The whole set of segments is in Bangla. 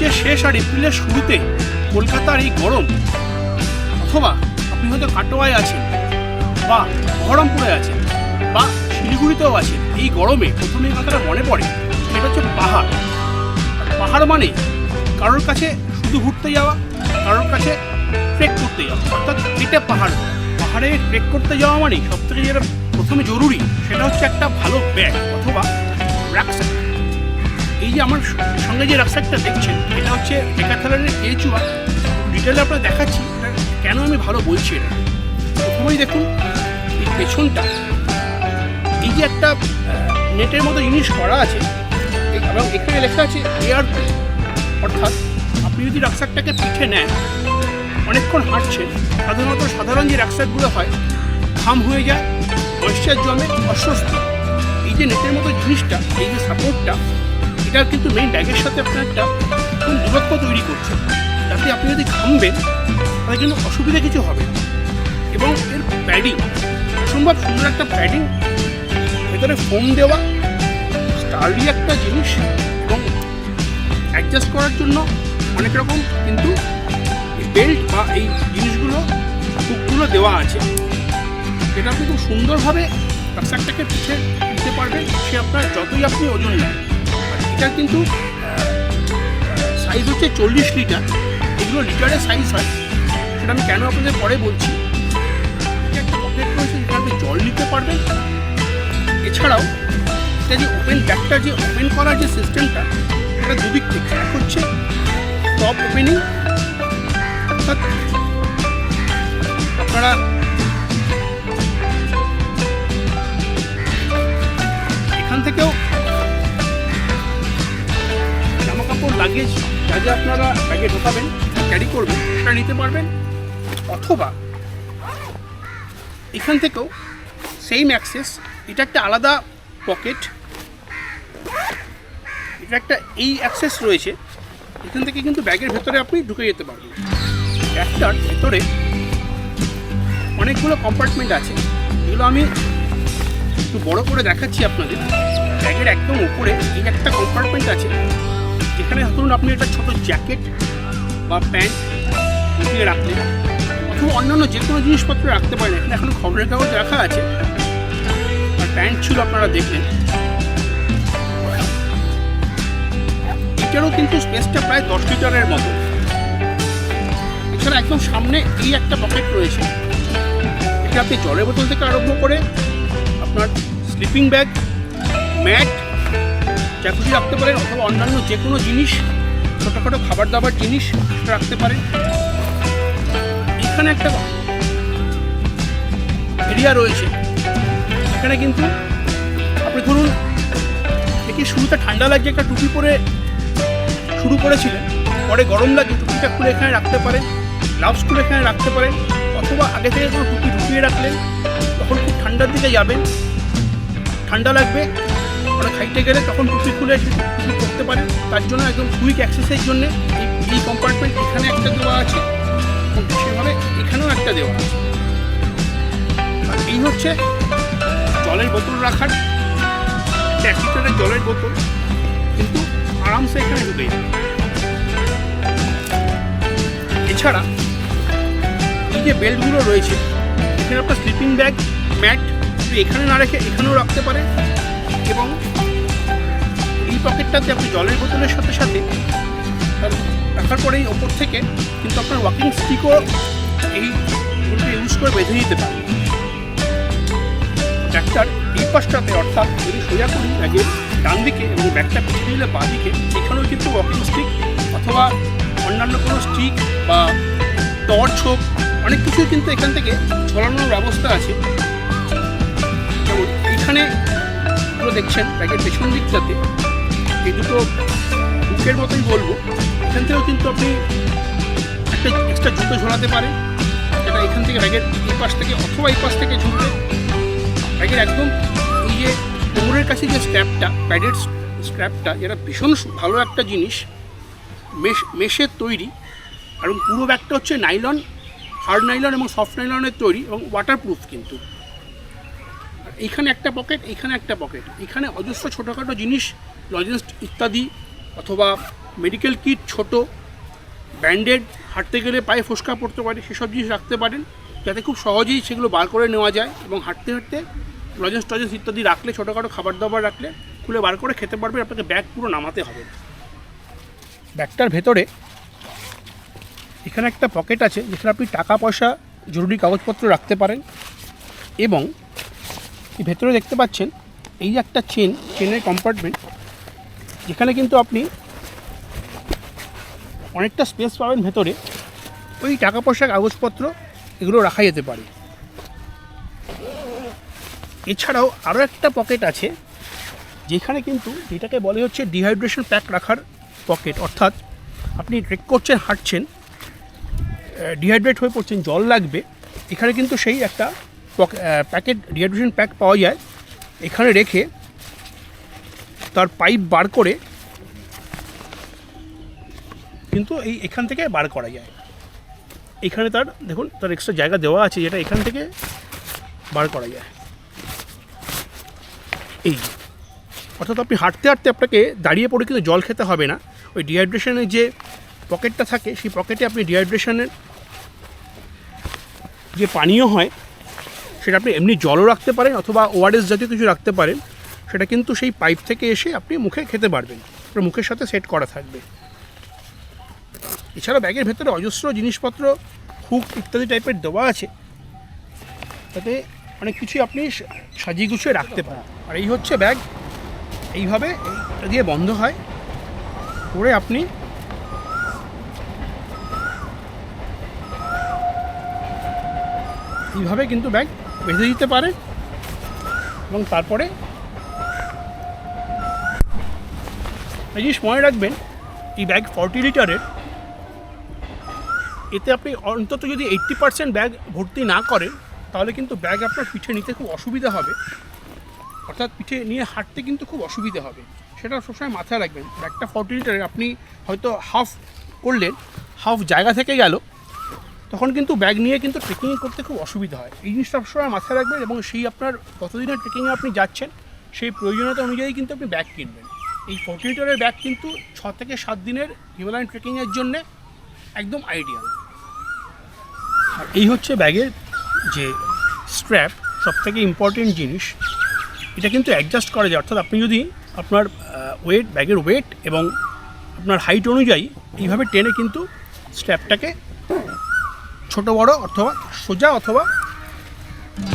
মার্চের শেষ আর এপ্রিলের শুরুতে কলকাতার এই গরম, অথবা আপনি হয়তো কাটোয়ায় আছেন বা বহরমপুরে আছেন বা শিলিগুড়িতেও আছেন, এই গরমে প্রথমে কথাটা মনে পড়ে, সেটা হচ্ছে পাহাড়। পাহাড় মানে কারোর কাছে শুধু ঘুরতে যাওয়া, কারোর কাছে ট্রেক করতে যাওয়া, অর্থাৎ এটা পাহাড়। পাহাড়ে ট্রেক করতে যাওয়া মানে সব থেকে যেটা প্রথমে জরুরি, সেটা হচ্ছে একটা ভালো ব্যাগ অথবা রাকস্যাক এই যে আমার সঙ্গে যে রাকস্যাকটা দেখছেন, এটা হচ্ছে ডেকাথালারের কেচুয়া। ডিটেলে আপনার দেখাচ্ছি কেন আমি ভালো বলছি এটা। প্রথমেই দেখুন, এই পেছনটা, এই যে একটা নেটের মতো জিনিস করা আছে এবং এখানে লেখা আছে এয়ার অর্থাৎ আপনি যদি রাকস্যাকটাকে পিঠে নেন, অনেকক্ষণ হাঁটছেন, সাধারণত সাধারণ যে রাকস্যাকগুলো হয়, ঘাম হয়ে যায় ময়েশ্চার জমে, অস্বস্তি। এই যে নেটের মতো জিনিসটা, এই যে সাপোর্টটা এটা কিন্তু মেইন ব্যাগের সাথে আপনার একটা দূরত্ব তৈরি করছে যাতে আপনি যদি ঘামবেন তাহলে কিন্তু অসুবিধা কিছু হবে এবং এর প্যাডিং অসম্ভব সুন্দর একটা প্যাডিং ভেতরে ফোম দেওয়া স্টার্লি একটা জিনিস, এবং অ্যাডজাস্ট করার জন্য অনেক রকম কিন্তু বেল্ট বা এই জিনিসগুলো হুকগুলো দেওয়া আছে। যেটা আপনি খুব সুন্দরভাবে রাস্তাটাকে পিছিয়ে দিতে পারবেন, সে আপনার যতই আপনি ওজন নেন। এটা কিন্তু সাইজ হচ্ছে চল্লিশ লিটার। এগুলো লিটারের সাইজ হয়। সেটা আমি কেন আপনাদের পরে বলছি। আপনি জল নিতে পারবেন। এছাড়াও, এটা যে ওপেন ব্যাগটা যে ওপেন করার যে সিস্টেমটা এটা দুদিক থেকে এক হচ্ছে টপ ওপেনিং অর্থাৎ আপনারা এখান থেকেও লাগেজ যা যা আপনারা ব্যাগে ঢোকাবেন ক্যারি করবেন, সেটা নিতে পারবেন, অথবা এখান থেকেও সেম অ্যাক্সেস এটা একটা আলাদা পকেট এটা একটা এই অ্যাক্সেস রয়েছে, এখান থেকে কিন্তু ব্যাগের ভেতরে আপনি ঢুকে যেতে পারবেন। ব্যাগটার ভেতরে অনেকগুলো কম্পার্টমেন্ট আছে, এগুলো আমি একটু বড় করে দেখাচ্ছি আপনাদের। ব্যাগের একদম উপরে এই একটা কম্পার্টমেন্ট আছে যেখানে ধরুন আপনি একটা ছোট জ্যাকেট বা প্যান্ট ঢুকিয়ে রাখলেন অথবা অন্যান্য যে কোনো জিনিসপত্র রাখতে পারেন। এখানে এখন খবরের কাগজ রাখা আছে। আর প্যান্ট ছিল আপনারা দেখলেন। এটারও কিন্তু স্পেসটা প্রায় দশ লিটারের মতো। এছাড়া একদম সামনে এই একটা পকেট রয়েছে। এটা আপনি জলের বোতল থেকে আরম্ভ করে আপনার স্লিপিং ব্যাগ ম্যাট খুশি রাখতে পারেন অথবা অন্যান্য যে কোনো জিনিস, ছোটোখাটো খাবার দাবার জিনিস রাখতে পারেন। এখানে একটা এরিয়া রয়েছে। এখানে কিন্তু আপনি ধরুন, দেখি শুরুতে ঠান্ডা লাগছে, একটা টুপি পরে শুরু করেছিলেন, পরে গরম লাগে টুপিটা খুলে এখানে রাখতে পারেন, গ্লাভস খুলে এখানে রাখতে পারেন, অথবা আগে থেকে কোনো টুপি ঢুকিয়ে রাখলেন, তখন খুব ঠান্ডার দিকে যাবেন। ঠান্ডা লাগবে অনেক খাইতে গেলে তখন টুপি খুলে টুপি করতে পারেন তার জন্য একদম কুইক অ্যাক্সেসের জন্য এই কম্পার্টমেন্ট এখানে একটা দেওয়া আছে। এবং সেভাবে এখানেও একটা দেওয়া আছে। আর এই হচ্ছে জলের বোতল রাখার। একটা এক লিটারের জলের বোতল, কিন্তু আরামসে এখানে ঢুকে যাবে। এছাড়া এই যে বেল্টগুলো রয়েছে, এখানে আপনার স্লিপিং ব্যাগ ম্যাট এখানে না রেখে এখানেও রাখতে পারেন এবং এই পকেটটাতে আপনি জলের বোতলের সাথে সাথে রাখার পরেই ওপর থেকে কিন্তু আপনার ওয়াকিং স্টিকও এই ইউজ করে বেঁধে দিতে পারেন। ব্যাগটার এই পাশটাতে অর্থাৎ যদি সোজা করি, ব্যাগের ডান দিকে এবং ব্যাগটা পিছিয়ে দিলে বাঁ দিকে, এখানেও কিন্তু ওয়াকিং স্টিক অথবা অন্যান্য কোনো স্টিক বা টর্চ হোক, অনেক কিছুই কিন্তু এখান থেকে ঝোলানোর ব্যবস্থা আছে। এইখানে পুরো দেখছেন, ব্যাগের পেছন দিকটাতে। এই দুটো বুকের মতোই বলব। এখান থেকেও কিন্তু আপনি একটা এক্সট্রা জুতো ঝোলাতে পারেন। যেটা এখান থেকে ব্যাগের এই পাশ থেকে অথবা এই পাশ থেকে ঝুলবে। ব্যাগের একদম এই যে কোমরের কাছে যে স্ট্র্যাপটা প্যাডের স্ট্র্যাপটা যেটা ভীষণ ভালো একটা জিনিস, মেশ মেশের তৈরি। এবং পুরো ব্যাগটা হচ্ছে নাইলন হার্ড নাইলন এবং সফট নাইলনের তৈরি এবং ওয়াটারপ্রুফ কিন্তু। এইখানে একটা পকেট এইখানে একটা পকেট এখানে অজস্র ছোটোখাটো জিনিস লজেন্স ইত্যাদি অথবা মেডিকেল কিট ছোট ব্যান্ডেড হাঁটতে গেলে পায়ে ফোসকা পড়তে পারে, সেসব জিনিস রাখতে পারেন। যাতে খুব সহজেই সেগুলো বার করে নেওয়া যায় এবং হাঁটতে হাঁটতে লজেন্স টজেন্স ইত্যাদি রাখলে, ছোটোখাটো খাবার দাবার রাখলে, খুলে বার করে খেতে পারবেন, আপনাকে ব্যাগ পুরো নামাতে হবে। ব্যাগটার ভেতরে এখানে একটা পকেট আছে, যেখানে আপনি টাকা পয়সা জরুরি কাগজপত্র রাখতে পারেন এবং ভেতরে দেখতে পাচ্ছেন, এই যে একটা চেন চেনের কম্পার্টমেন্ট যেখানে কিন্তু আপনি অনেকটা স্পেস পাবেন ভেতরে। ওই টাকা পয়সা কাগজপত্র এগুলো রাখা যেতে পারে। এছাড়াও আরও একটা পকেট আছে, যেখানে কিন্তু যেটাকে বলে হচ্ছে ডিহাইড্রেশন প্যাক রাখার পকেট অর্থাৎ আপনি ট্রেক করছেন, হাঁটছেন ডিহাইড্রেট হয়ে পড়ছেন, জল লাগবে, এখানে কিন্তু সেই একটা প্যাকেট ডিহাইড্রেশন প্যাক পাওয়া যায়। এখানে রেখে তার পাইপ বার করে কিন্তু এই এখান থেকে বার করা যায়। এখানে তার, দেখুন, তার এক্সট্রা জায়গা দেওয়া আছে যেটা এখান থেকে বার করা যায়। এই অর্থাৎ আপনি হাঁটতে হাঁটতে আপনাকে দাঁড়িয়ে পড়ে কিন্তু জল খেতে হবে না। ওই ডিহাইড্রেশনের যে পকেটটা থাকে, সেই পকেটে আপনি ডিহাইড্রেশনের যে পানীয় হয় সেটা আপনি এমনি জলও রাখতে পারেন অথবা ওআরএস জাতীয় কিছু রাখতে পারেন, সেটা কিন্তু সেই পাইপ থেকে এসে আপনি মুখে খেতে পারবেন। মুখের সাথে সেট করা থাকবে। এছাড়া ব্যাগের ভেতরে অজস্র জিনিসপত্র, হুক ইত্যাদি টাইপের দেওয়া আছে। তাতে অনেক কিছুই আপনি সাজিয়ে গুছিয়ে রাখতে পারেন। আর এই হচ্ছে ব্যাগ। এইভাবে দিয়ে বন্ধ হয়। করে আপনি এইভাবে কিন্তু ব্যাগ বেঁধে দিতে পারেন এবং তারপরে এই জিনিস মনে রাখবেন, এই ব্যাগ ফর্টি লিটারের, এতে আপনি অন্তত যদি এইট্টি পার্সেন্ট ব্যাগ ভর্তি না করেন, তাহলে কিন্তু ব্যাগ আপনার পিঠে নিতে খুব অসুবিধা হবে। অর্থাৎ পিঠে নিয়ে হাঁটতে কিন্তু খুব অসুবিধা হবে। সেটা সবসময় মাথায় রাখবেন। ব্যাগটা ফর্টি লিটারের, আপনি হয়তো হাফ করলেন হাফ জায়গা থেকে গেল তখন কিন্তু ব্যাগ নিয়ে কিন্তু ট্রেকিং করতে খুব অসুবিধা হয়। এই জিনিসটা সবসময় মাথায় রাখবেন এবং সেই আপনার কতদিনের ট্রেকিংয়ে আপনি যাচ্ছেন, সেই প্রয়োজনীয়তা অনুযায়ী কিন্তু আপনি ব্যাগ কিনবেন। এই ফোর্টি লিটারের ব্যাগ কিন্তু ছ থেকে সাত দিনের হিমালয়ান ট্রেকিংয়ের জন্যে একদম আইডিয়াল আর এই হচ্ছে ব্যাগের যে স্ট্র্যাপ সব থেকে ইম্পর্টেন্ট জিনিস, এটা কিন্তু অ্যাডজাস্ট করা যায়। অর্থাৎ আপনি যদি আপনার ওয়েট ব্যাগের ওয়েট এবং আপনার হাইট অনুযায়ী এইভাবে টেনে কিন্তু স্ট্র্যাপটাকে ছোট, বড় অথবা সোজা অথবা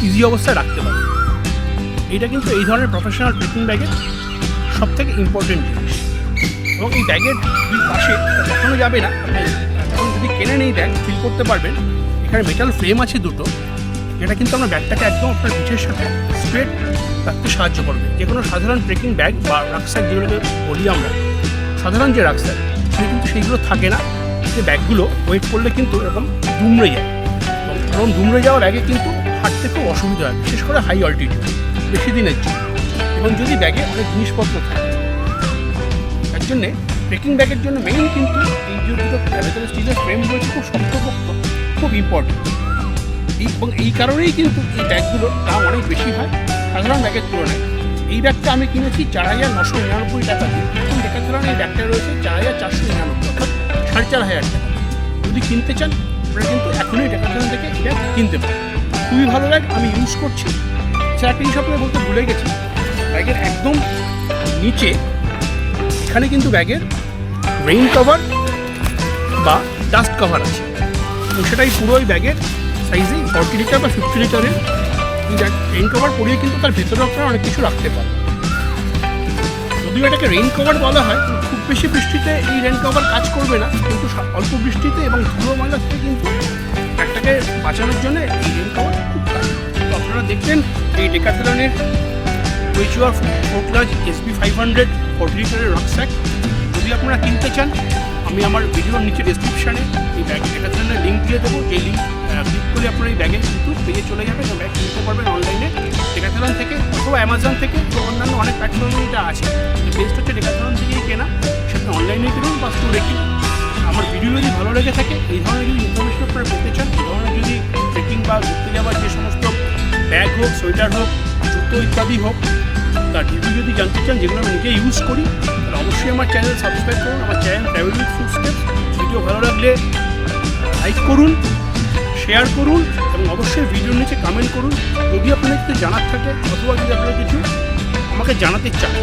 ইজি অবস্থায় রাখতে পারে। এটা কিন্তু এই ধরনের প্রফেশনাল ট্রেকিং ব্যাগের সব থেকে ইম্পর্টেন্ট জিনিস। এবং এই ব্যাগের পাশে কখনো যাবে না। যখন যদি কেনেন এই ব্যাগ ফিল করতে পারবেন, এখানে মেটাল ফ্রেম আছে দুটো। যেটা কিন্তু আপনার ব্যাগটাকে একদম আপনার পিঠের সাথে স্ট্রেট রাখতে সাহায্য করবে। যে কোনো সাধারণ ট্রেকিং ব্যাগ বা রাক্সাক যেগুলোকে বলি আমরা, সাধারণ যে রাক্সাক কিন্তু সেইগুলো থাকে না। যে ব্যাগগুলো ওয়েট করলে কিন্তু এরকম দুমড়ে যায়। এবং দুমড়ে যাওয়ার আগে কিন্তু হাঁটতে খুব অসুবিধা হয়, বিশেষ করে হাই অল্টিটিউড বেশি দিনের জন্য। এবং যদি ব্যাগে অনেক জিনিসপত্র থাকে, তার জন্যে ট্রেকিং ব্যাগের জন্য মেইন কিন্তু এই যে দুটো ভেতরে স্টিলের ফ্রেম রয়েছে খুব শক্তপোক্ত, খুব ইম্পর্টেন্ট এবং এই কারণেই কিন্তু এই ব্যাগগুলোর দাম অনেক বেশি হয়, সাধারণ ব্যাগের তুলনায়। এই ব্যাগটা আমি কিনেছি চার হাজার নশো নিরানব্বই টাকা দিয়ে। এখন দেখাচ্ছিলাম এই ব্যাগটা রয়েছে চার হাজার চারশো নিরানব্বই। অর্থাৎ সাড়ে চার হাজার টাকা। যদি কিনতে চান, আপনারা কিন্তু এখনই ডেকাথলন থেকে ব্যাগ কিনতে পারেন। খুবই ভালো ব্যাগ, আমি ইউজ করছি। সে একটা জিনিস বলতে ভুলে গেছি, ব্যাগের একদম নিচে, এখানে কিন্তু ব্যাগের রেইন কভার বা ডাস্ট কভার আছে। সেটাই পুরো ওই ব্যাগের সাইজেই ফর্টি লিটার বা ফিফটি লিটারের রেইন কভার পরিয়ে কিন্তু তার ভেতরে আপনারা অনেক কিছু রাখতে পারেন। যদিও এটাকে রেইন কভার বলা হয় বেশি বৃষ্টিতে এই রেইন কভার কাজ করবে না, কিন্তু অল্প বৃষ্টিতে এবং ধুলো ময়লা থেকে কিন্তু ব্যাগটাকে বাঁচানোর জন্য এই রেইন কভার খুব কাজ তো আপনারা দেখলেন এই ডেকাথলনের উইচুয়ার Forclaz SB five hundred forty লিটারের রকস্যাক যদি আপনারা কিনতে চান, আমি আমার ভিডিওর নিচে ডিসক্রিপশানে এই ব্যাগ ডেকাথলনের লিঙ্ক দিয়ে দেবো। যে লিঙ্ক ক্লিক করলে আপনার এই ব্যাগে কিন্তু পেয়ে চলে যাবেন ব্যাগ কিনতে পারবেন অনলাইনে ডেকাথলন থেকে অথবা অ্যামাজন থেকে অন্যান্য অনেক প্ল্যাটফর্মে এটা আছে। বেস্ট হচ্ছে ডেকাথলন থেকেই কেনা। ডিজাইন নিতে পারুন বা স্টোরে কিনুন আমার ভিডিও যদি ভালো লেগে থাকে, এই ধরনের যদি ইনফরমেশন আপনারা পেতে চান, এই ধরনের যদি ট্রেকিং বা ঘুরতে যাওয়ার যে সমস্ত ব্যাগ হোক সোয়েটার হোক, জুতো ইত্যাদি হোক তার রিভিউ যদি জানতে চান, যেগুলো আমি নিজে ইউজ করি, তাহলে অবশ্যই আমার চ্যানেল সাবস্ক্রাইব করুন। আমার channel travel with footstep video ভালো লাগলে লাইক করুন শেয়ার করুন, এবং অবশ্যই ভিডিওর নিচে কমেন্ট করুন। যদি আপনার কিছু জানার থাকে, অথবা যদি আপনারা কিছু আমাকে জানাতে চান